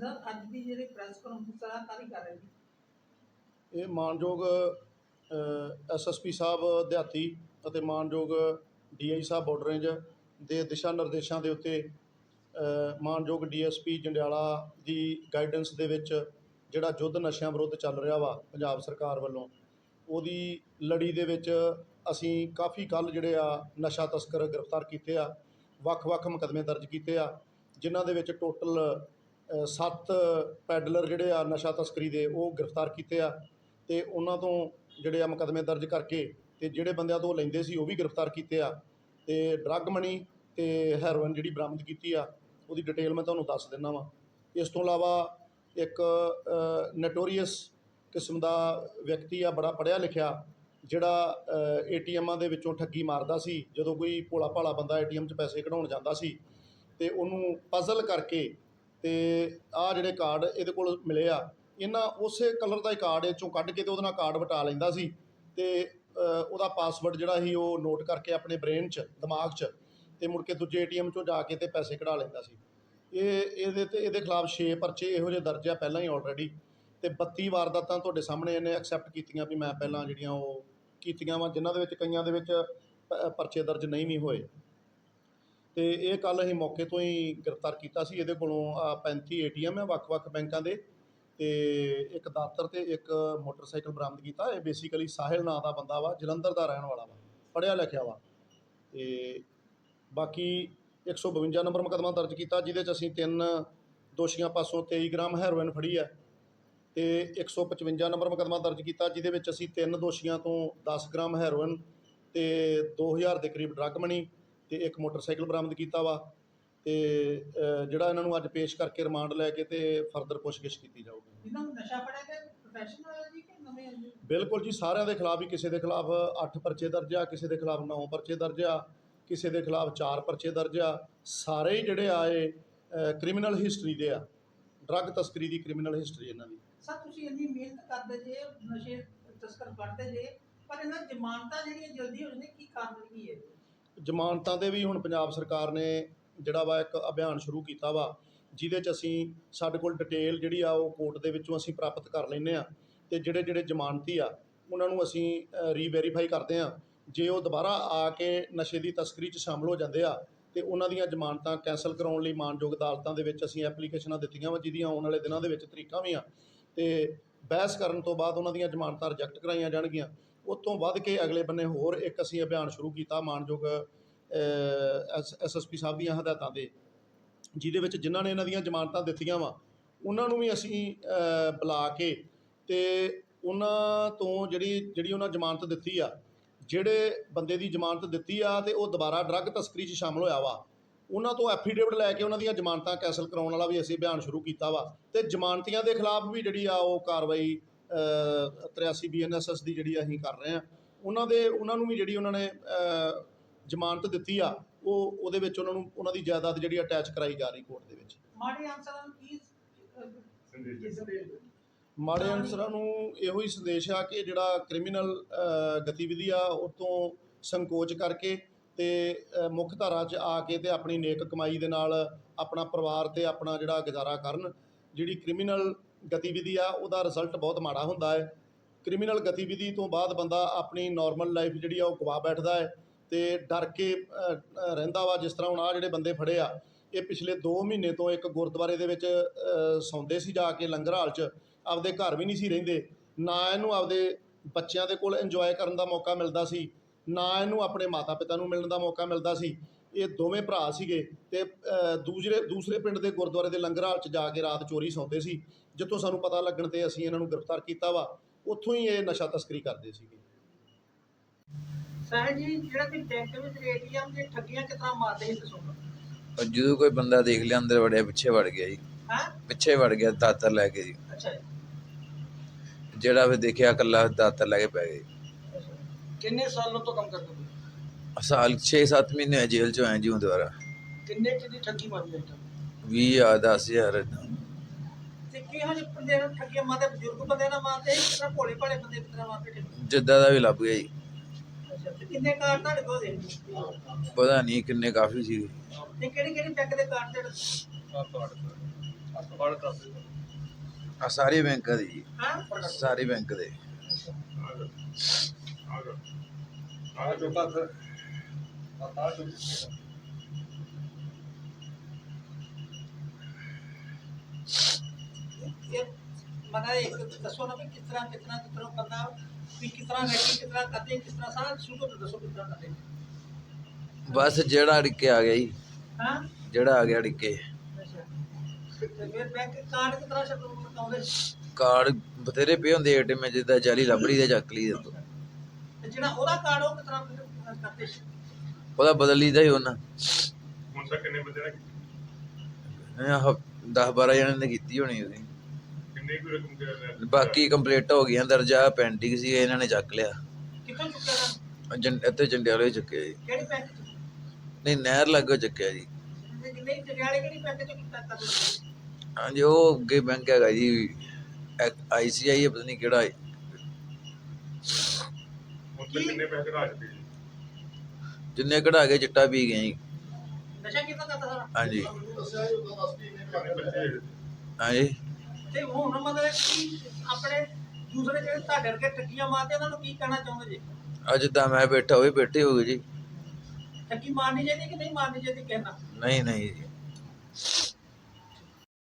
Sir ਅੱਜ ਦੀ ਜਿਹੜੀ press conference ਆ ਕਾਹਦੀ ਕਰ ਰਹੇ ਜੀ ਇਹ ਮਾਨਯੋਗ ਐਸਐਸਪੀ ਸਾਹਿਬ ਦਿਹਾਤੀ ਅਤੇ ਮਾਨਯੋਗ ਡੀਆਈ ਸਾਹਿਬ ਬਾਰਡਰ ਰੇਂਜ ਦੇ ਦਿਸ਼ਾ ਨਿਰਦੇਸ਼ਾਂ ਦੇ ਉੱਤੇ ਅ, ਮਾਨਯੋਗ ਡੀਐਸਪੀ ਜੰਡਿਆਲਾ ਦੀ ਗਾਈਡੈਂਸ ਦੇ ਵਿੱਚ ਜਿਹੜਾ ਯੁੱਧ ਨਸ਼ਿਆਂ ਵਿਰੁੱਧ ਚੱਲ ਰਿਹਾ ਵਾ ਪੰਜਾਬ ਸਰਕਾਰ ਵੱਲੋਂ ਉਹਦੀ ਲੜੀ ਦੇ ਵਿੱਚ ਅਸੀਂ ਕਾਫੀ ਕੱਲ ਜਿਹੜੇ ਆ ਨਸ਼ਾ ਤਸਕਰ ਗ੍ਰਿਫਤਾਰ ਕੀਤੇ ਆ ਵੱਖ-ਵੱਖ ਮੁਕੱਦਮੇ ਦਰਜ ਕੀਤੇ ਆ ਜਿਨ੍ਹਾਂ ਦੇ ਵਿੱਚ ਟੋਟਲ ਸੱਤ ਪੈਡਲਰ ਜਿਹੜੇ ਆ ਨਸ਼ਾ ਤਸਕਰੀ ਦੇ ਉਹ ਗ੍ਰਿਫਤਾਰ ਕੀਤੇ ਆ ਅਤੇ ਉਹਨਾਂ ਤੋਂ ਜਿਹੜੇ ਆ ਮੁਕੱਦਮੇ ਦਰਜ ਕਰਕੇ ਅਤੇ ਜਿਹੜੇ ਬੰਦਿਆਂ ਤੋਂ ਉਹ ਲੈਂਦੇ ਸੀ ਉਹ ਵੀ ਗ੍ਰਿਫਤਾਰ ਕੀਤੇ ਆ ਅਤੇ ਡਰੱਗ ਮਨੀ ਅਤੇ ਹੈਰੋਇਨ ਜਿਹੜੀ ਬਰਾਮਦ ਕੀਤੀ ਆ, ਉਹਦੀ ਡਿਟੇਲ ਮੈਂ ਤੁਹਾਨੂੰ ਦੱਸ ਦਿੰਦਾ ਵਾਂ। ਇਸ ਤੋਂ ਇਲਾਵਾ ਇੱਕ ਨਟੋਰੀਅਸ ਕਿਸਮ ਦਾ ਵਿਅਕਤੀ ਆ, ਬੜਾ ਪੜ੍ਹਿਆ ਲਿਖਿਆ, ਜਿਹੜਾ ਏਟੀਐਮਾਂ ਦੇ ਵਿੱਚੋਂ ਠੱਗੀ ਮਾਰਦਾ ਸੀ, ਜਦੋਂ ਕੋਈ ਭੋਲਾ ਭਾਲਾ ਬੰਦਾ ਏਟੀਐਮ 'ਚ ਪੈਸੇ ਕਢਾਉਣ ਜਾਂਦਾ ਸੀ ਅਤੇ ਉਹਨੂੰ ਪਜ਼ਲ ਕਰਕੇ ਅਤੇ ਆਹ ਜਿਹੜੇ ਕਾਰਡ ਇਹਦੇ ਕੋਲ ਮਿਲੇ ਆ, ਇਹਨਾਂ ਉਸੇ ਕਲਰ ਦਾ ਹੀ ਕਾਰਡ ਇਹ ਚੋਂ ਕੱਢ ਕੇ ਅਤੇ ਉਹਦੇ ਨਾਲ ਕਾਰਡ ਵਟਾ ਲੈਂਦਾ ਸੀ ਅਤੇ ਉਹਦਾ ਪਾਸਵਰਡ ਜਿਹੜਾ ਸੀ ਉਹ ਨੋਟ ਕਰਕੇ ਆਪਣੇ ਬ੍ਰੇਨ 'ਚ, ਦਿਮਾਗ 'ਚ ਅਤੇ ਮੁੜ ਕੇ ਦੂਜੇ ਏ ਏਟੀਐਮ 'ਚੋਂ ਜਾ ਕੇ ਅਤੇ ਪੈਸੇ ਕਢਾ ਲੈਂਦਾ ਸੀ। ਇਹ, ਇਹਦੇ ਤੇ, ਇਹਦੇ ਖਿਲਾਫ ਛੇ ਪਰਚੇ ਇਹੋ ਜਿਹੇ ਦਰਜ ਆ ਪਹਿਲਾਂ ਹੀ ਆਲਰੇਡੀ ਅਤੇ ਬੱਤੀ ਵਾਰਦਾਤਾਂ ਤੁਹਾਡੇ ਸਾਹਮਣੇ ਇਹਨੇ ਐਕਸੈਪਟ ਕੀਤੀਆਂ ਵੀ ਮੈਂ ਪਹਿਲਾਂ ਜਿਹੜੀਆਂ ਉਹ ਕੀਤੀਆਂ ਵਾ, ਜਿਨ੍ਹਾਂ ਦੇ ਵਿੱਚ ਕਈਆਂ ਦੇ ਵਿੱਚ ਪ- ਪਰਚੇ ਦਰਜ ਨਹੀਂ ਵੀ ਹੋਏ। ਅਤੇ ਇਹ ਕੱਲ੍ਹ ਅਸੀਂ ਮੌਕੇ ਤੋਂ ਹੀ ਗ੍ਰਿਫਤਾਰ ਕੀਤਾ ਸੀ। ਇਹਦੇ ਕੋਲੋਂ ਪੈਂਤੀ ਏ ਟੀ ਐੱਮ ਹੈ ਵੱਖ-ਵੱਖ ਬੈਂਕਾਂ ਦੇ ਅਤੇ ਇੱਕ ਦਾਤਰ ਅਤੇ ਇੱਕ ਮੋਟਰਸਾਈਕਲ ਬਰਾਮਦ ਕੀਤਾ। ਇਹ ਬੇਸਿਕਲੀ ਸਾਹਿਲ ਨਾਂ ਦਾ ਬੰਦਾ ਵਾ, ਜਲੰਧਰ ਦਾ ਰਹਿਣ ਵਾਲਾ ਵਾ, ਪੜ੍ਹਿਆ ਲਿਖਿਆ ਵਾ। ਅਤੇ ਬਾਕੀ 152 ਨੰਬਰ ਮੁਕੱਦਮਾ ਦਰਜ ਕੀਤਾ, ਜਿਹਦੇ ਚ ਅਸੀਂ ਤਿੰਨ ਦੋਸ਼ੀਆਂ ਪਾਸੋਂ 23 ਗ੍ਰਾਮ ਹੈਰੋਇਨ ਫੜੀ ਹੈ ਤੇ 155 ਨੰਬਰ ਮੁਕੱਦਮਾ ਦਰਜ ਕੀਤਾ, ਜਿਹਦੇ ਵਿੱਚ ਅਸੀਂ ਤਿੰਨ ਦੋਸ਼ੀਆਂ ਤੋਂ 10 ਗ੍ਰਾਮ ਹੈਰੋਇਨ ਤੇ 2000 ਦੇ ਕਰੀਬ ਡਰੱਗ ਮਨੀ ਤੇ ਇੱਕ ਮੋਟਰਸਾਈਕਲ ਬਰਾਮਦ ਕੀਤਾ ਵਾ ਤੇ ਜਿਹੜਾ ਇਹਨਾਂ ਨੂੰ ਅੱਜ ਪੇਸ਼ ਕਰਕੇ ਰਿਮਾਂਡ ਲੈ ਕੇ ਤੇ ਫਰਦਰ ਪੁੱਛਗਿੱਛ ਕੀਤੀ ਜਾਊਗੀ। ਇਹਨਾਂ ਨੂੰ ਨਸ਼ਾ ਫੜਿਆ ਤੇ ਪ੍ਰੋਫੈਸ਼ਨਲ ਜੀ ਕਿ ਨਵੇਂ ਬਿਲਕੁਲ ਜੀ ਸਾਰਿਆਂ ਦੇ ਖਿਲਾਫ ਹੀ ਕਿਸੇ ਦੇ ਖਿਲਾਫ 8 ਪਰਚੇ ਦਰਜ ਆ ਕਿਸੇ ਦੇ ਖਿਲਾਫ 9 ਪਰਚੇ ਦਰਜ ਆ ਕਿਸੇ ਦੇ ਖਿਲਾਫ 4 ਪਰਚੇ ਦਰਜ ਆ। ਸਾਰੇ ਹੀ ਜਿਹੜੇ ਆਏ ਕ੍ਰਿਮੀਨਲ ਹਿਸਟਰੀ ਦੇ ਆ। ਡਰੱਗ ਤਸਕਰੀ ਦੀ ਕ੍ਰਿਮੀਨਲ ਹਿਸਟਰੀ ਇਹਨਾਂ ਦੀ। ਸਰ ਤੁਸੀਂ ਇੰਨੀ ਮਿਹਨਤ ਕਰਦੇ ਜੇ ਨਸ਼ੇ ਤਸਕਰ ਫੜਦੇ ਜੇ ਪਰ ਇਹਨਾਂ ਜ਼ਮਾਨਤਾਂ ਜਿਹੜੀਆਂ ਜਲਦੀ ਹੋ ਜਾਂਦੀਆਂ ਕੀ ਕਾਰਨ ਕੀ ਹੈ? ਜ਼ਮਾਨਤਾਂ 'ਤੇ ਵੀ ਹੁਣ ਪੰਜਾਬ ਸਰਕਾਰ ਨੇ ਜਿਹੜਾ ਵਾ ਇੱਕ ਅਭਿਆਨ ਸ਼ੁਰੂ ਕੀਤਾ ਵਾ, ਜਿਹਦੇ ਚ ਅਸੀਂ ਸਾਡੇ ਕੋਲ ਡਿਟੇਲ ਜਿਹੜੀ ਆ ਉਹ ਕੋਰਟ ਦੇ ਵਿੱਚੋਂ ਅਸੀਂ ਪ੍ਰਾਪਤ ਕਰ ਲੈਂਦੇ ਹਾਂ ਅਤੇ ਜਿਹੜੇ ਜਿਹੜੇ ਜ਼ਮਾਨਤੀ ਆ, ਉਹਨਾਂ ਨੂੰ ਅਸੀਂ ਰੀਵੈਰੀਫਾਈ ਕਰਦੇ ਹਾਂ ਜੇ ਉਹ ਦੁਬਾਰਾ ਆ ਕੇ ਨਸ਼ੇ ਦੀ ਤਸਕਰੀ 'ਚ ਸ਼ਾਮਲ ਹੋ ਜਾਂਦੇ ਆ ਅਤੇ ਉਹਨਾਂ ਦੀਆਂ ਜ਼ਮਾਨਤਾਂ ਕੈਂਸਲ ਕਰਾਉਣ ਲਈ ਮਾਨਯੋਗ ਅਦਾਲਤਾਂ ਦੇ ਵਿੱਚ ਅਸੀਂ ਐਪਲੀਕੇਸ਼ਨਾਂ ਦਿੱਤੀਆਂ ਵਾ, ਜਿਹਦੀਆਂ ਆਉਣ ਵਾਲੇ ਦਿਨਾਂ ਦੇ ਵਿੱਚ ਤਰੀਕਾਂ ਵੀ ਆ। ਅਤੇ ਬਹਿਸ ਕਰਨ ਤੋਂ ਬਾਅਦ ਉਹਨਾਂ ਦੀਆਂ ਜ਼ਮਾਨਤਾਂ ਰਿਜੈਕਟ ਕਰਾਈਆਂ ਜਾਣਗੀਆਂ। ਉਸ ਤੋਂ ਵੱਧ ਕੇ ਅਗਲੇ ਬੰਨੇ ਹੋਰ ਇੱਕ ਅਸੀਂ ਅਭਿਆਨ ਸ਼ੁਰੂ ਕੀਤਾ ਮਾਨਯੋਗ ਐਸਐਸਪੀ ਸਾਹਿਬ ਦੀਆਂ ਹਦਾਇਤਾਂ 'ਤੇ, ਜਿਹਦੇ ਵਿੱਚ ਜਿਨ੍ਹਾਂ ਨੇ ਇਹਨਾਂ ਦੀਆਂ ਜ਼ਮਾਨਤਾਂ ਦਿੱਤੀਆਂ ਵਾ, ਉਹਨਾਂ ਨੂੰ ਵੀ ਅਸੀਂ ਬੁਲਾ ਕੇ ਤੇ ਉਹਨਾਂ ਤੋਂ ਜਿਹੜੀ ਜਿਹੜੀ ਉਹਨਾਂ ਜ਼ਮਾਨਤ ਦਿੱਤੀ ਆ, ਜਿਹੜੇ ਬੰਦੇ ਦੀ ਜ਼ਮਾਨਤ ਦਿੱਤੀ ਆ ਤੇ ਉਹ ਦੁਬਾਰਾ ਡਰੱਗ ਤਸਕਰੀ 'ਚ ਸ਼ਾਮਲ ਹੋਇਆ ਵਾ, ਉਹਨਾਂ ਤੋਂ ਐਫੀਡੇਵਿਟ ਲੈ ਕੇ ਉਹਨਾਂ ਦੀਆਂ ਜ਼ਮਾਨਤਾਂ ਕੈਂਸਲ ਕਰਾਉਣ ਵਾਲਾ ਵੀ ਅਸੀਂ ਅਭਿਆਨ ਸ਼ੁਰੂ ਕੀਤਾ ਵਾ ਤੇ ਜ਼ਮਾਨਤੀਆਂ ਦੇ ਖਿਲਾਫ ਵੀ ਜਿਹੜੀ ਆ ਉਹ ਕਾਰਵਾਈ 83 ਬੀਐਨਐਸਐਸ ਦੀ ਜਿਹੜੀ ਅਸੀਂ ਕਰ ਰਹੇ ਆ ਉਹਨਾਂ ਦੇ ਉਹਨਾਂ ਨੂੰ ਵੀ ਜਿਹੜੀ ਉਹਨਾਂ ਨੇ ਜ਼ਮਾਨਤ ਦਿੱਤੀ ਆ ਉਹ ਉਹਦੇ ਵਿੱਚ ਉਹਨਾਂ ਨੂੰ ਉਹਨਾਂ ਦੀ ਜਾਇਦਾਦ ਜਿਹੜੀ ਅਟੈਚ ਕਰਾਈ ਜਾ ਰਹੀ ਕੋਰਟ ਦੇ ਵਿੱਚ। ਮਾੜੇ ਆਨਸਰਾਂ ਨੂੰ ਕੀ ਸੰਦੇਸ਼ ਮਾੜੇ ਅਨਸਰਾਂ ਨੂੰ ਇਹੋ ਹੀ ਸੰਦੇਸ਼ ਆ ਕਿ ਜਿਹੜਾ ਕ੍ਰਿਮੀਨਲ ਗਤੀਵਿਧੀ ਆ ਉਹ ਤੋਂ ਸੰਕੋਚ ਕਰਕੇ ਤੇ ਮੁੱਖ ਧਾਰਾ 'ਚ ਆ ਕੇ ਤੇ ਆਪਣੀ ਨੇਕ ਕਮਾਈ ਦੇ ਨਾਲ ਆਪਣਾ ਪਰਿਵਾਰ ਤੇ ਆਪਣਾ ਜਿਹੜਾ ਗੁਜ਼ਾਰਾ ਕਰਨ ਜਿਹੜੀ ਕ੍ਰਿਮੀਨਲ ਗਤੀਵਿਧੀ ਆ, ਉਹਦਾ ਰਿਜ਼ਲਟ ਬਹੁਤ ਮਾੜਾ ਹੁੰਦਾ ਹੈ। ਕ੍ਰਿਮੀਨਲ ਗਤੀਵਿਧੀ ਤੋਂ ਬਾਅਦ ਬੰਦਾ ਆਪਣੀ ਨਾਰਮਲ ਲਾਈਫ ਜਿਹੜੀ ਆ, ਉਹ ਗਵਾ ਬੈਠਦਾ ਹੈ ਅਤੇ ਡਰ ਕੇ ਰਹਿੰਦਾ ਵਾ ਜਿਸ ਤਰ੍ਹਾਂ ਹੁਣ ਆਹ ਜਿਹੜੇ ਬੰਦੇ ਫੜੇ ਆ, ਇਹ ਪਿਛਲੇ 2 ਮਹੀਨੇ ਤੋਂ ਇੱਕ ਗੁਰਦੁਆਰੇ ਦੇ ਵਿੱਚ ਸੌਂਦੇ ਸੀ ਜਾ ਕੇ ਲੰਗਰ ਹਾਲ 'ਚ, ਆਪਦੇ ਘਰ ਵੀ ਨਹੀਂ ਸੀ ਰਹਿੰਦੇ। ਨਾ ਇਹਨੂੰ ਆਪਦੇ ਬੱਚਿਆਂ ਦੇ ਕੋਲ ਇੰਜੋਏ ਕਰਨ ਦਾ ਮੌਕਾ ਮਿਲਦਾ ਸੀ, ਨਾ ਇਹਨੂੰ ਆਪਣੇ ਮਾਤਾ ਪਿਤਾ ਨੂੰ ਮਿਲਣ ਦਾ ਮੌਕਾ ਮਿਲਦਾ ਸੀ। ਇਹ ਦੋਵੇਂ ਭਰਾ ਸੀਗੇ ਤੇ ਅ, ਦੂਸਰੇ ਪਿੰਡ ਦੇ ਗੁਰਦੁਆਰੇ ਦੇ ਲੰਗਰ ਹਾਲ 'ਚ ਜਾ ਕੇ ਰਾਤ ਚੋਰੀ ਸੌਂਦੇ ਸੀ ਜਿੱਥੋਂ ਸਾਨੂੰ ਪਤਾ ਲੱਗਣ ਤੇ ਅਸੀਂ ਇਹਨਾਂ ਨੂੰ ਗ੍ਰਿਫਤਾਰ ਕੀਤਾ ਵਾ ਉੱਥੋਂ ਹੀ ਇਹ ਨਸ਼ਾ ਤਸਕਰੀ ਕਰਦੇ ਸੀਗੇ। ਸਾਹਿਬ ਜੀ ਜਿਹੜਾ ਕਿ ਬੈਂਕ ਵਿੱਚ ਏਟੀਐਮ ਦੇ ਠੱਗੀਆਂ ਕਿਤਨਾ ਮਾਰਦੇ ਸੀ ਔਰ ਜਦੋਂ ਕੋਈ ਬੰਦਾ ਦੇਖ ਲਿਆ ਅੰਦਰ ਵੜਿਆ ਪਿੱਛੇ ਵੜ ਗਿਆ ਜੀ। ਹਾਂ? ਪਿੱਛੇ ਵੜ ਗਿਆ ਦਾਤਰ ਲੈ ਕੇ ਜੀ। ਅੱਛਾ ਜੀ। ਜਿਹੜਾ ਫਿਰ ਦੇਖਿਆ ਇਕੱਲਾ ਦਾਤਰ ਲੈ ਕੇ ਪੈ ਗਿਆ ਜੀ। ਕਿੰਨੇ ਸਾਲਾਂ ਤੋਂ ਕੰਮ ਕਰਦੇ ਹੋ ਸਾਲ 6-7 ਮਹੀਨੇ ਹੋਏ ਜੇਲ੍ਹ ਚੋਂ ਆਏ ਜੀ ਹੁਣ ਦੁਬਾਰਾ ਕਿੰਨੇ ਕਿੰਨੀ ਠੱਗੀ ਮਾਰੀ ਹੈ 20 ਆ 10000 ਤੇ ਕਿਹੋ ਜਿਹੇ ਬੰਦੇ ਨੂੰ ਠੱਗੀਆਂ ਮਾਰਦੇ ਬਜ਼ੁਰਗ ਬੰਦੇ ਨਾਲ ਮਾਰਦੇ ਸੀ ਕਿਤਨਾ ਭੋਲੇ ਭਾਲੇ ਬੰਦੇ ਕਿਤਨਾ ਮਾਰਦੇ ਠੱਗੀ ਜਿੱਦਾਂ ਦਾ ਵੀ ਲੱਭ ਗਿਆ ਜੀ ਅੱਛਾ ਤੇ ਕਿੰਨੇ ਕਾਰਡ ਤੁਹਾਡੇ ਕੋਲ ਦੇ ਪਤਾ ਨਹੀਂ ਕਿੰਨੇ ਕਾਫੀ ਸੀ ਤੇ ਕਿਹੜੀ ਕਿਹੜੀ ਬੈਂਕ ਦੇ ਕਾਰਡ ਤੇ ਫੜ ਕਰਦੇ ਆ ਸਾਰੇ ਬੈਂਕਾਂ ਦੇ ਜੀ ਹਾਂ ਸਾਰੇ ਬੈਂਕ ਦੇ ਆ ਜੋ ਤੱਕ ਆ ਤਾਂ ਜੋ ਇਹ ਮਨਾ ਇੱਕ ਦੱਸੋ ਨਾ ਵੀ ਕਿਸ ਤਰ੍ਹਾਂ ਕਿਸ ਤਰ੍ਹਾਂ ਕਿਸ ਤਰ੍ਹਾਂ ਬੰਦਾ ਵੀ ਕਿਸ ਤਰ੍ਹਾਂ ਰੈਕੀ ਕਿਸ ਤਰ੍ਹਾਂ ਕਰਦੇ ਕਿਸ ਤਰ੍ਹਾਂ ਸਾਰਾ ਸ਼ੁਰੂ ਤੋਂ ਦੱਸੋ ਕਿਸ ਤਰ੍ਹਾਂ ਕਰਦੇ। ਬਸ ਜਿਹੜਾ ਅੜਕੇ ਆ ਗਿਆ ਜੀ। ਹਾਂ? ਜਿਹੜਾ ਆ ਗਿਆ ਅੜਕੇ। ਅੱਛਾ। ਤੇ ਫਿਰ ਬੈਂਕ ਕਾਰਡ ਕਿਸ ਤਰ੍ਹਾਂ ਸ਼ਬਦ ਬਤਾਉਂਦੇ ਕਾਰਡ ਬਥੇਰੇ ਪਏ ਹੁੰਦੇ ਏਟੀਐਮ ਜਿੱਦਾਂ ਜਾਲੀ ਲੱਭ ਲਈ ਤੇ ਚੱਕ ਲਈ ਤੋਂ। ਤੇ ਜਿਹੜਾ ਉਹਦਾ ਕਾਰਡ ਉਹ ਕਿਸ ਤਰ੍ਹਾਂ ਉਹਦਾ ਬਦਲ ਲਈਦਾ ਹੀ ਉਹਨਾਂ। ਹੁਣ ਤੱਕ ਕਿੰਨੇ ਬੰਦੇ ਨੇ? ਇਹ 10 12 ਜਣਿਆਂ ਨੇ ਕੀਤੀ ਹੋਣੀ ਉਹਦੀ। ਕਿੰਨੇ ਕੁ ਰਕਮ ਦੇ ਬਾਕੀ ਕੰਪਲੀਟ ਹੋ ਗਈਆਂ ਦਰਜਾ ਪੈਂਟਿੰਗ ਸੀ ਇਹਨਾਂ ਨੇ ਚੱਕ ਲਿਆ। ਕਿੱਥੋਂ ਚੁੱਕਿਆ ਦਾ ਜੰ- ਇੱਥੇ ਜੰਡਿਆਲੇ ਚੁੱਕਿਆ ਜੀ। ਕਿਹੜੀ ਨਹੀਂ ਨਹਿਰ ਲੱਗੋ ਚੁੱਕਿਆ ਜੀ। ਨਹੀਂ ਜਗਿਆੜੇ ਕਿਹੜੀ ਬੈਂਕ ਚ ਕੀਤਾ ਕਰਦੇ ਹਾਂਜੀ ਉਹ ਅੱਗੇ ਬੈਂਕ ਹੈਗਾ ਜੀ ਆਈਸੀਆਈ ਪਤਾ ਨਹੀਂ ਕਿਹੜਾ ਹੈ। ਹੁਣ ਤੱਕ ਕਿੰਨੇ ਪੈਸੇ ਕਢਾ ਚੁੱਕੇ ਜੀ? ਜਿੰਨੇ ਕਢਾ ਕੇ ਚਿੱਟਾ ਪੀ ਗਏ ਜੀ। ਨਸ਼ਾ ਕਿੱਦਾਂ ਕਰਦਾ ਸਾਰਾ? ਹਾਂਜੀ। ਕਿੰਨੇ ਬੱਚੇ ਹਾਂਜੀ। ਤੇ ਹੁਣ ਮਤਲਬ ਕਿ ਆਪਣੇ ਦੂਸਰੇ ਜਿਹੜੇ ਤੁਹਾਡੇ ਵਰਗੇ ਠੱਗੀਆਂ ਮਾਰਦੇ ਉਹਨਾਂ ਨੂੰ ਕੀ ਕਹਿਣਾ ਚਾਹੁੰਦੇ ਜੀ? ਅੱਜ ਤਾਂ ਮੈਂ ਬੈਠਾ ਹੋਏ ਬੈਠੇ ਹੋ ਗਏ ਜੀ। ਠੱਗੀ ਮਾਰਨੀ ਚਾਹੀਦੀ ਕਿ ਨਹੀਂ ਮਾਰਨੀ ਚਾਹੀਦੀ ਕਹਿਣਾ ਨਹੀਂ ਨਹੀਂ ਜੀ।